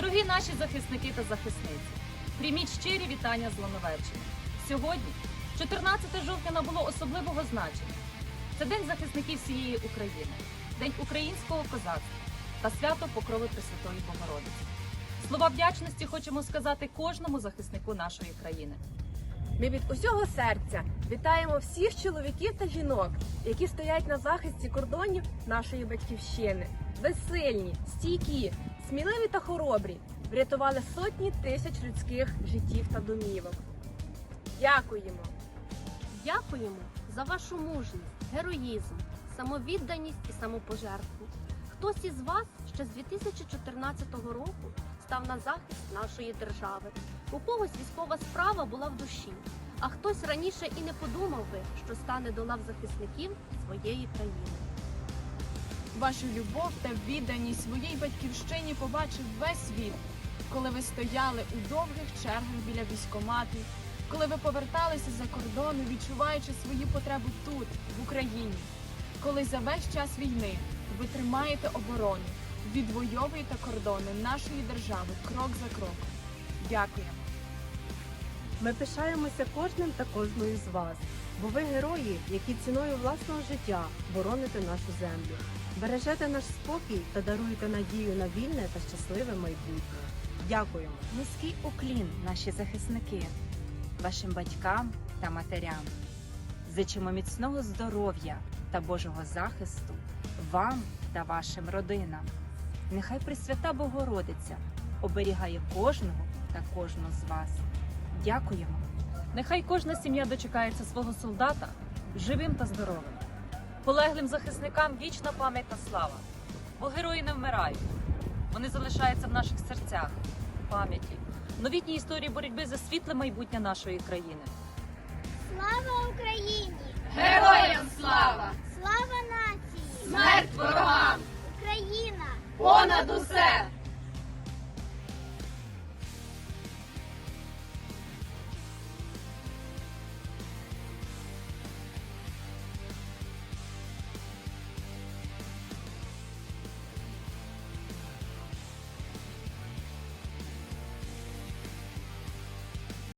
Дорогі наші захисники та захисниці, прийміть щирі вітання з Лановеччини. Сьогодні, 14 жовтня, набуло особливого значення. Це День захисників всієї України, День українського козацтва та свято Покрови Пресвятої Богородиці. Слова вдячності хочемо сказати кожному захиснику нашої країни. Ми від усього серця вітаємо всіх чоловіків та жінок, які стоять на захисті кордонів нашої батьківщини. Безсильні, стійкі, сміливі та хоробрі, врятували сотні тисяч людських життів та домівок. Дякуємо! Дякуємо за вашу мужність, героїзм, самовідданість і самопожертву. Хтось із вас ще з 2014 року став на захист нашої держави. У когось військова справа була в душі, а хтось раніше і не подумав би, що стане до лав захисників своєї країни. Вашу любов та відданість своїй батьківщині побачив весь світ, коли ви стояли у довгих чергах біля військоматів, коли ви поверталися за кордону, відчуваючи свої потреби тут, в Україні, коли за весь час війни ви тримаєте оборону, відвоюєте кордони нашої держави крок за кроком. Дякуємо. Ми пишаємося кожним та кожною з вас, бо ви герої, які ціною власного життя бороните нашу землю, бережете наш спокій та даруєте надію на вільне та щасливе майбутнє. Дякуємо! Низький уклін, наші захисники, вашим батькам та матерям. Зичимо міцного здоров'я та Божого захисту вам та вашим родинам. Нехай Пресвята Богородиця оберігає кожного та кожну з вас. Дякуємо! Нехай кожна сім'я дочекається свого солдата живим та здоровим. Полеглим захисникам вічна пам'ять та слава. Бо герої не вмирають. Вони залишаються в наших серцях, пам'яті, новітній історії боротьби за світле майбутнє нашої країни. Слава Україні! Героям слава! Слава нації! Смерть ворогам! Україна! Понад усе!